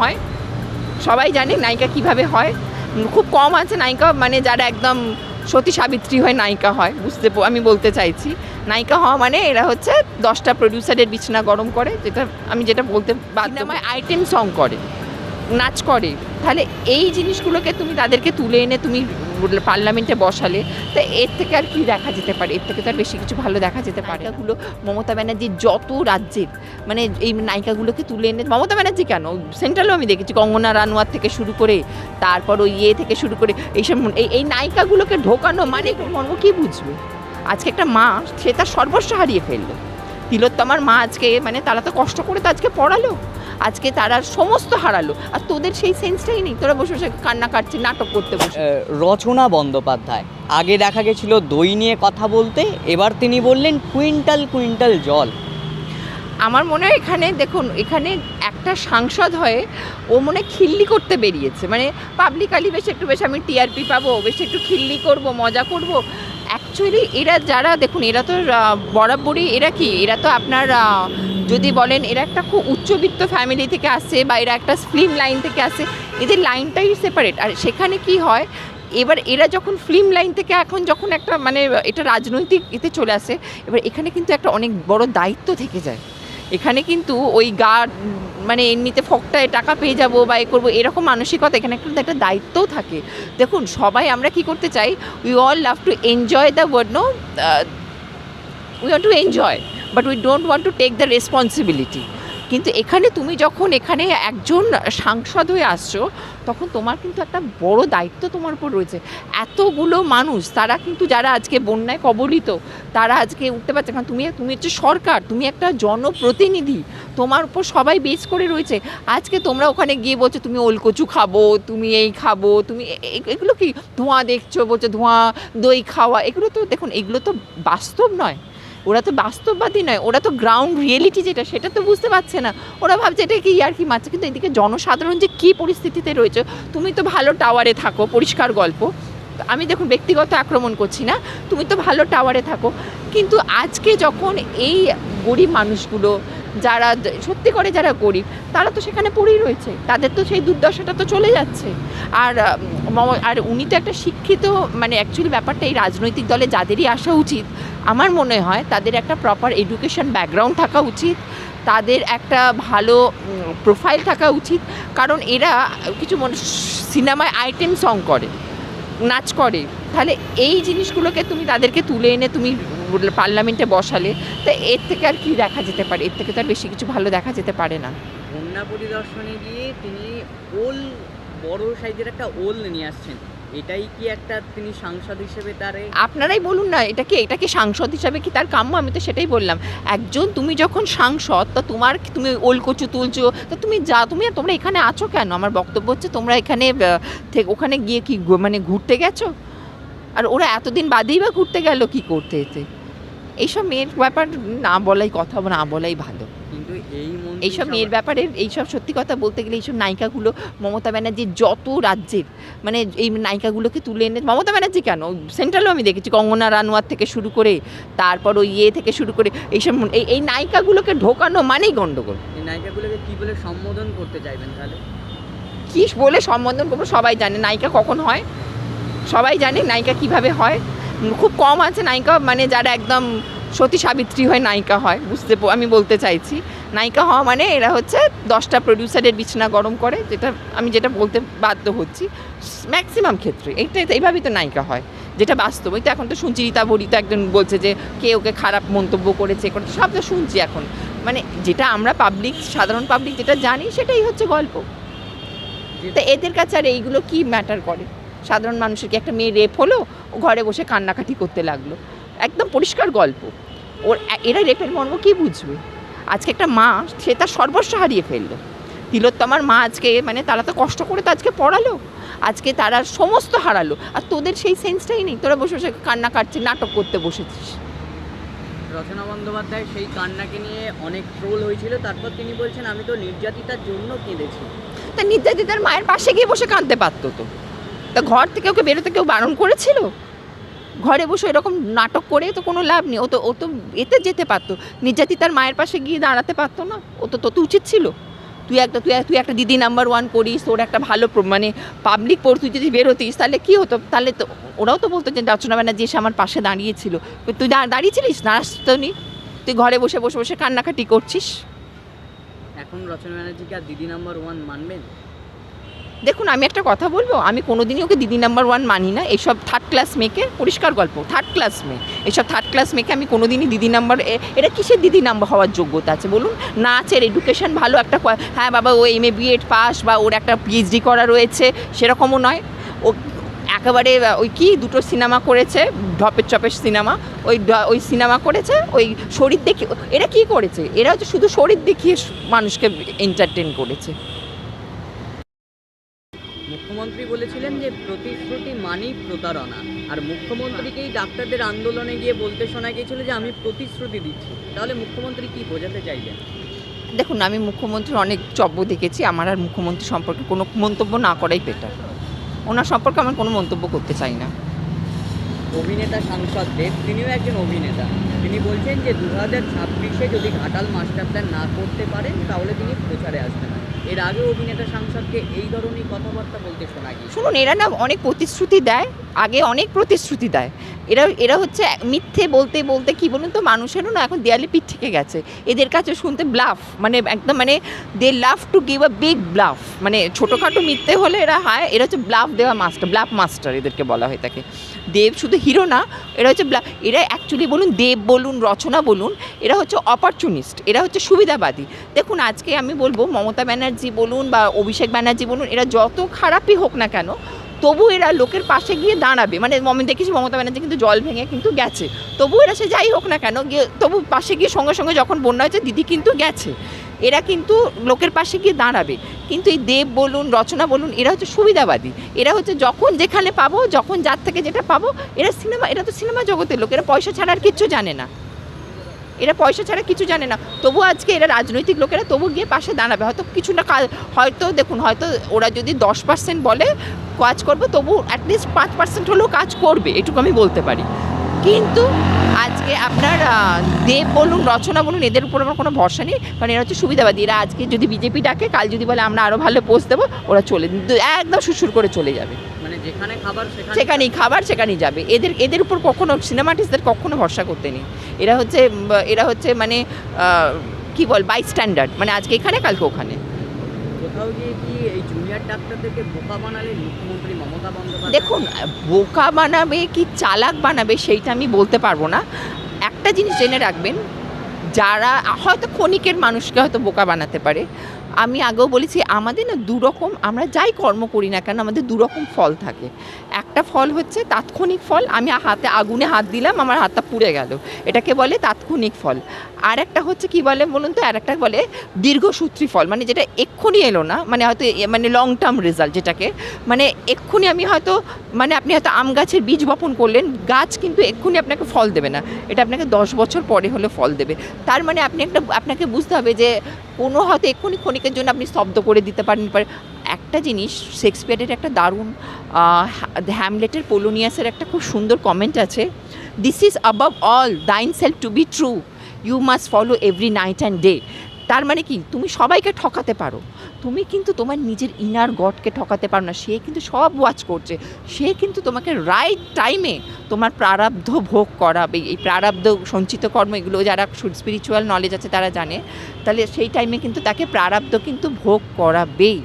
হয়। সবাই জানে নায়িকা কীভাবে হয়। খুব কম আছে নায়িকা মানে যারা একদম সতী সাবিত্রী হয় নায়িকা হয় বুঝতে আমি বলতে চাইছি। নায়িকা হওয়া মানে এরা হচ্ছে দশটা প্রডিউসারের বিছনা গরম করে যেটা আমি যেটা বলতে বাদনামায় আইটেম সং করে। নাচ করে, তাহলে এই জিনিসগুলোকে তুমি তাদেরকে তুলে এনে তুমি পার্লামেন্টে বসালে, তো এর থেকে আর কি দেখা যেতে পারে? এর থেকে তো আর বেশি কিছু ভালো দেখা যেতে পারে এগুলো মমতা ব্যানার্জির যত রাজ্যের মানে এই নায়িকাগুলোকে তুলে এনে, মমতা ব্যানার্জি কেন? সেন্ট্রালও আমি দেখেছি, কঙ্গনা রানোয়ার থেকে শুরু করে, তারপর ওই ইয়ে থেকে শুরু করে, এইসব এই এই নায়িকাগুলোকে ঢোকানো মানে মর্ম, কী বুঝবে? আজকে একটা মা, সে তার সর্বস্ব হারিয়ে ফেলল। তিলোত্তমার মা আজকে মানে তারা তো কষ্ট করে তো আজকে পড়ালো। আজকে তারা সমস্ত হারালো। আর তোদের সেই সেন্সটাই নেই। তোরা বসে বসে কান্না কাটছিস নাটক করতে বসে। রচনা বন্দ্যোপাধ্যায়। আগে দেখা গেছিল দই নিয়ে কথা বলতে এবার তিনি বললেন কুইন্টাল কুইন্টাল জল। আমার মনে হয় এখানে দেখুন এখানে একটা সাংসদ হয়ে ও মনে খিল্লি করতে বেরিয়েছে। মানে পাবলিকালি বেশ একটু বেশ আমি টিআরপি পাবো বেশ একটু খিল্লি করব মজা করব। অ্যাকচুয়ালি এরা যারা, দেখুন, এরা তো বরাবরই, এরা কি? এরা তো আপনার যদি বলেন, এরা একটা খুব উচ্চবিত্ত ফ্যামিলি থেকে আসছে বা এরা একটা ফিল্ম লাইন থেকে আসে, এদের লাইনটাই সেপারেট আর সেখানে কি হয়, এবার এরা যখন ফিল্ম লাইন থেকে এখন যখন একটা মানে এটা রাজনৈতিক এতে চলে আসে, এবার এখানে কিন্তু একটা অনেক বড় দায়িত্ব থেকে যায়। এখানে কিন্তু ওই গার্ড মানে এমনিতে ফকটায় টাকা পেয়ে যাব বা এ করব, এরকম মানসিকতা, এখানে কিন্তু একটা দায়িত্বও থাকে। দেখুন, সবাই আমরা কি করতে চাই we all love to enjoy the world no we want to enjoy but we don't want to take the responsibility কিন্তু এখানে তুমি যখন এখানে একজন সাংসদ হয়ে আসছো, তখন তোমার কিন্তু একটা বড় দায়িত্ব তোমার উপর রয়েছে। এতগুলো মানুষ, তারা কিন্তু যারা আজকে বন্যায় কবলিত, তারা আজকে উঠতে পারছে কারণ তুমি তুমি হচ্ছে সরকার, তুমি একটা জনপ্রতিনিধি, তোমার উপর সবাই বেস করে রয়েছে। আজকে তোমরা ওখানে গিয়ে বলছো, তুমি ওলকচু খাব, তুমি এই খাব, তুমি এগুলো কি? ধোঁয়া দেখছ, বলছো ধোঁয়া, দই খাওয়া। এগুলো তো, দেখুন, এগুলো তো বাস্তব নয়। ওরা তো বাস্তববাদী নয়, ওরা তো গ্রাউন্ড রিয়েলিটি যেটা, সেটা তো বুঝতে পারছে না। ওরা ভাবছে এটা কি আর কি মারছে, কিন্তু এদিকে জনসাধারণ যে কী পরিস্থিতিতে রয়েছে, তুমি তো ভালো টাওয়ারে থাকো, পরিষ্কার গল্প। আমি দেখুন, ব্যক্তিগত আক্রমণ করছি না, তুমি তো ভালো টাওয়ারে থাকো। কিন্তু আজকে যখন এই গরিব মানুষগুলো যারা সত্যি করে যারা গরিব, তারা তো সেখানে পড়েই রয়েছে। তাদের তো সেই দুর্দশাটা তো চলে যাচ্ছে। আর আর উনি তো একটা শিক্ষিত মানে অ্যাকচুয়ালি ব্যাপারটা এই রাজনৈতিক দলে যাদেরই আসা উচিত, আমার মনে হয় তাদের একটা প্রপার এডুকেশন ব্যাকগ্রাউন্ড থাকা উচিত, তাদের একটা ভালো প্রোফাইল থাকা উচিত, কারণ এরা কিছু মনে, সিনেমায় আইটেম সং করে, নাচ করে। তাহলে এই জিনিসগুলোকে তুমি তাদেরকে তুলে এনে তুমি পার্লামেন্টে বসালে তো এর থেকে আর কি দেখা যেতে পারে? এর থেকে তো আর বেশি কিছু ভালো দেখা যেতে পারে না। বন্যা পরিদর্শনে গিয়ে তিনি ওল বড় সাইজের একটা ওল নিয়ে আসছেন। এটাই কি একটা তিনি সাংসদ হিসেবে তার আপনারাই বলুন না এটা কি এটা কি সাংসদ হিসাবে কি তার কাম্য? আমি তো সেটাই বললাম। একজন তুমি যখন সাংসদ তা তোমার তুমি ওল ওলকচু তুলছো তো তুমি যা তুমি তোমরা এখানে আছো কেন? আমার বক্তব্য হচ্ছে তোমরা এখানে থেকে ওখানে গিয়ে কি মানে ঘুরতে গেছো? আর ওরা এতদিন বাদেই বা ঘুরতে গেল কি করতে এতে? এইসব মেয়ের ব্যাপার না বলাই কথা না বলাই ভালো। কিন্তু এই এইসব মেয়ের ব্যাপারে এইসব সত্যি কথা বলতে গেলে এইসব নায়িকাগুলো মমতা ব্যানার্জির যত রাজ্যের মানে এই নায়িকাগুলোকে তুলে এনে মমতা ব্যানার্জি কেন? সেন্ট্রালও আমি দেখেছি কঙ্গনা রানোয়ার থেকে শুরু করে তারপর ওই ইয়ে থেকে শুরু করে এইসব এই এই নায়িকাগুলোকে ঢোকানো মানেই গণ্ডগোল এই নায়িকাগুলোকে কী বলে সম্বোধন করতে চাইবেন তাহলে? কী বলে সম্বোধন করব সবাই জানে নায়িকা কখন হয়? সবাই জানে নায়িকা কীভাবে হয়? খুব কম আছে নায়িকা মানে যারা একদম সতী সাবিত্রী হয়ে নায়িকা হয় বুঝতে আমি বলতে চাইছি। নায়িকা হওয়া মানে এরা হচ্ছে দশটা প্রডিউসারের বিছনা গরম করে যেটা আমি যেটা বলতে বাধ্য হচ্ছি ম্যাক্সিমাম ক্ষেত্রে। এইটা এইভাবেই তো নায়িকা হয় যেটা বাস্তব। ওই তো এখন তো শুনছি রীতা তো একজন বলছে যে কে ওকে খারাপ মন্তব্য করেছে করেছে সব তো শুনছি এখন। মানে যেটা আমরা পাবলিক সাধারণ পাবলিক যেটা জানি সেটাই হচ্ছে গল্প। তো এদের কাছে আর এইগুলো কি ম্যাটার করে? সাধারণ মানুষের কি একটা মেয়ে রেপ হলো? ঘরে বসে কান্নাকাটি করতে লাগল। একদম পরিষ্কার গল্প। ওর এরা রেপের মর্ম কী বুঝবে? আজকে একটা মা সে তার সর্বস্ব হারিয়ে ফেলল। তিলোত্তমার মা আজকে মানে তারা তো কষ্ট করে তো আজকে পড়ালো। আজকে তারা সমস্ত হারালো। আর তোদের সেই সেন্সটাই নেই। তোরা বসে বসে কান্না কাটছিস নাটক করতে বসেছিস। রচনা বন্দ্যোপাধ্যায় সেই কান্নাকে নিয়ে অনেক ট্রোল হয়েছিল। তারপর তিনি বলছেন আমি তো নির্যাতিতার জন্য কেঁদেছি। তা নির্যাতিতার মায়ের পাশে গিয়ে বসে কাঁদতে পারতো তো। তা ঘর থেকে ওকে বেরোতে কেউ বারণ করেছিল? ঘরে বসে এরকম নাটক করে তো কোনো লাভ নেই। ও তো ও তো এতে যেতে পারতো। নির্যাতিতার মায়ের পাশে গিয়ে দাঁড়াতে পারতো না। ও তো তো তো উচিত ছিল। তুই একটা, তুই তুই একটা দিদি নাম্বার ওয়ান করিস, তোর একটা ভালো মানে পাবলিক পড় তুই যদি বেরোতিস, তাহলে কী হতো? তাহলে তো, ওরাও তো বলতো যে, রচনা ব্যানার্জি এসে আমার পাশে দাঁড়িয়েছিল। তুই দাঁড়িয়েছিলিস? না তো নি তুই ঘরে বসে বসে বসে কান্নাকাটি করছিস। এখন রচনা ব্যানার্জিকে আর দিদি নাম্বার ওয়ান মানবেন? দেখুন, আমি একটা কথা বলব, আমি কোনোদিনই ওকে দিদি নাম্বার ওয়ান মানি না। এইসব থার্ড ক্লাস মেয়েকে পরিষ্কার গল্প থার্ড ক্লাস মেয়ে। এইসব থার্ড ক্লাস মেয়েকে আমি কোনোদিনই দিদি নাম্বার এটা কিসের দিদি নাম্বার হওয়ার যোগ্যতা আছে বলুন? নাচের এডুকেশন ভালো একটা হ্যাঁ বাবা, ও M A B Ed pass বা ওর একটা পিএইচডি করা রয়েছে, সেরকমও নয়। ও একেবারে ওই কি দুটো সিনেমা করেছে ঢপের চপের সিনেমা ওই ওই সিনেমা করেছে, ওই শরীর দেখি, এরা কি করেছে? এরা হচ্ছে শুধু শরীর দেখিয়ে মানুষকে এন্টারটেন করেছে। প্রতারণা। আর মুখ্যমন্ত্রীকেই ডাক্তারদের আন্দোলনে গিয়ে বলতে শোনা গিয়েছিল যে আমি প্রতিশ্রুতি দিচ্ছি। তাহলে মুখ্যমন্ত্রী কি বোঝাতে চাইবেন দেখুন, আমি মুখ্যমন্ত্রীর অনেক চব্য দেখেছি। আমার আর মুখ্যমন্ত্রী সম্পর্কে কোনো মন্তব্য না করাই বেটার ওনার সম্পর্কে আমার কোনো মন্তব্য করতে চাই না। অভিনেতা সাংসদ দেব, তিনিও একজন অভিনেতা। তিনি বলছেন যে দু হাজার ছাব্বিশে যদি ঘাটাল মাস্টার প্ল্যান না করতে পারেন, তাহলে তিনি প্রচারে আসবেন এর আগে অভিনেতা সাংসদকে এই ধরনের কথাবার্তা বলতে শোনা গিয়েছে শুনুন, এরা না অনেক প্রতিশ্রুতি দেয়, আগে অনেক প্রতিশ্রুতি দেয়। এরা এরা হচ্ছে মিথ্যে বলতে বলতে কি বলুন তো, মানুষেরও না এখন দেয়ালে পিঠ থেকে গেছে। এদের কাছে শুনতে ব্লাফ মানে একদম মানে they love to give a big bluff মানে ছোটোখাটো মিথ্যে হলে এরা হয়, এরা হচ্ছে ব্লাফ দেওয়া মাস্টার ব্লাফ মাস্টার এদেরকে বলা হয়ে থাকে দেব শুধু হিরো না, এরা হচ্ছে ব্লা এরা অ্যাকচুয়ালি বলুন, দেব বলুন, রচনা বলুন, এরা হচ্ছে অপরচুনিস্ট এরা হচ্ছে সুবিধাবাদী। দেখুন, আজকে আমি বলব মমতা ব্যানার্জি বলুন বা অভিষেক ব্যানার্জি বলুন, এরা যত খারাপই হোক না কেন তবু এরা লোকের পাশে গিয়ে দাঁড়াবে। মানে আমি দেখেছি মমতা ব্যানার্জি কিন্তু জল ভেঙে কিন্তু গেছে। তবু এরা সে যাই হোক না কেন, গিয়ে তবু পাশে গিয়ে সঙ্গে সঙ্গে যখন বন্যা হয়েছে, দিদি কিন্তু গেছে। এরা কিন্তু লোকের পাশে গিয়ে দাঁড়াবে। কিন্তু এই দেব বলুন, রচনা বলুন, এরা হচ্ছে সুবিধাবাদী। এরা হচ্ছে যখন যেখানে পাবো, যখন যার থেকে যেটা পাবো, এরা সিনেমা, এরা তো সিনেমা জগতের লোক, এরা পয়সা ছাড়া আর কিচ্ছু জানে না। এরা পয়সা ছাড়া কিছু জানে না। তবু আজকে এরা রাজনৈতিক লোকেরা তবু গিয়ে পাশে দাঁড়াবে। হয়তো কিছুটা কাজ হয়তো দেখুন, হয়তো ওরা যদি দশ পার্সেন্ট বলে কাজ করবে, তবু অ্যাটলিস্ট পাঁচ পার্সেন্ট হলেও কাজ করবে, এটুকু আমি বলতে পারি। কিন্তু আজকে আপনার দেব বলুন, রচনা বলুন, এদের উপর আমার কোনো ভরসা নেই। কারণ এরা হচ্ছে সুবিধাবাদী। এরা আজকে যদি বিজেপি ডাকে, কাল যদি বলে আমরা আরও ভালো পোস্ট দেবো, ওরা চলে একদম সুসুর করে চলে যাবে। যেখানে খাবার সেখানেই খাবার সেখানেই যাবে। এদের এদের উপর কখনো সিনেমাটিস্টদের কখনো ভরসা করতে নেই। এরা হচ্ছে এরা হচ্ছে মানে কি বল বাই স্ট্যান্ডার্ড মানে আজকে এখানে কালকে ওখানে। কোথাও গিয়ে কি এই জুনিয়র ডাক্তারদেরকে বোকা বানালে মুখ্যমন্ত্রী মমতা বন্দ্যোপাধ্যায়? দেখুন বোকা বানাবে কি চালাক বানাবে সেইটা আমি বলতে পারব না। একটা জিনিস জেনে রাখবেন যারা হয়তো ক্ষণিকের মানুষকে হয়তো বোকা বানাতে পারে আমি আগেও বলেছি, আমাদের না দুরকম, আমরা যাই কর্ম করি না কেন, আমাদের দুরকম ফল থাকে। একটা ফল হচ্ছে তাৎক্ষণিক ফল, আমি হাতে আগুনে হাত দিলাম, আমার হাতটা পুড়ে গেল। এটাকে বলে তাৎক্ষণিক ফল। আর একটা হচ্ছে কি বলে বলুন তো আর একটা বলে দীর্ঘসূত্রী ফল মানে যেটা এক্ষুনি এলো না মানে হয়তো মানে লং টার্ম রেজাল্ট যেটাকে। মানে এক্ষুনি আমি হয়তো মানে আপনি হয়তো আম গাছের বীজ বপন করলেন, গাছ কিন্তু এক্ষুনি আপনাকে ফল দেবে না। এটা আপনাকে দশ বছর পরে হলে ফল দেবে। তার মানে আপনি একটা, আপনাকে বুঝতে হবে যে কোনো হয়তো এক্ষুনি ক্ষণিকের জন্য আপনি স্তব্ধ করে দিতে পারেন। পারে একটা জিনিস, শেক্সপিয়ারের একটা দারুণ হ্যামলেটের পোলোনিয়াসের একটা খুব সুন্দর কমেন্ট আছে। This is above all thine self to be true you must follow every night and day তার মানে কি? তুমি সবাইকে ঠকাতে পারো। তুমি কিন্তু তোমার নিজের ইনার গডকে ঠকাতে পারো না। সে কিন্তু সব ওয়াচ করছে। সে কিন্তু তোমাকে রাইট টাইমে তোমার প্রারব্ধ ভোগ করাবে। এই প্রারব্ধ সঞ্চিত কর্ম এগুলো যারা স্পিরিচুয়াল নলেজ আছে তারা জানে। তাহলে সেই টাইমে কিন্তু তাকে প্রারব্ধ কিন্তু ভোগ করাবেই।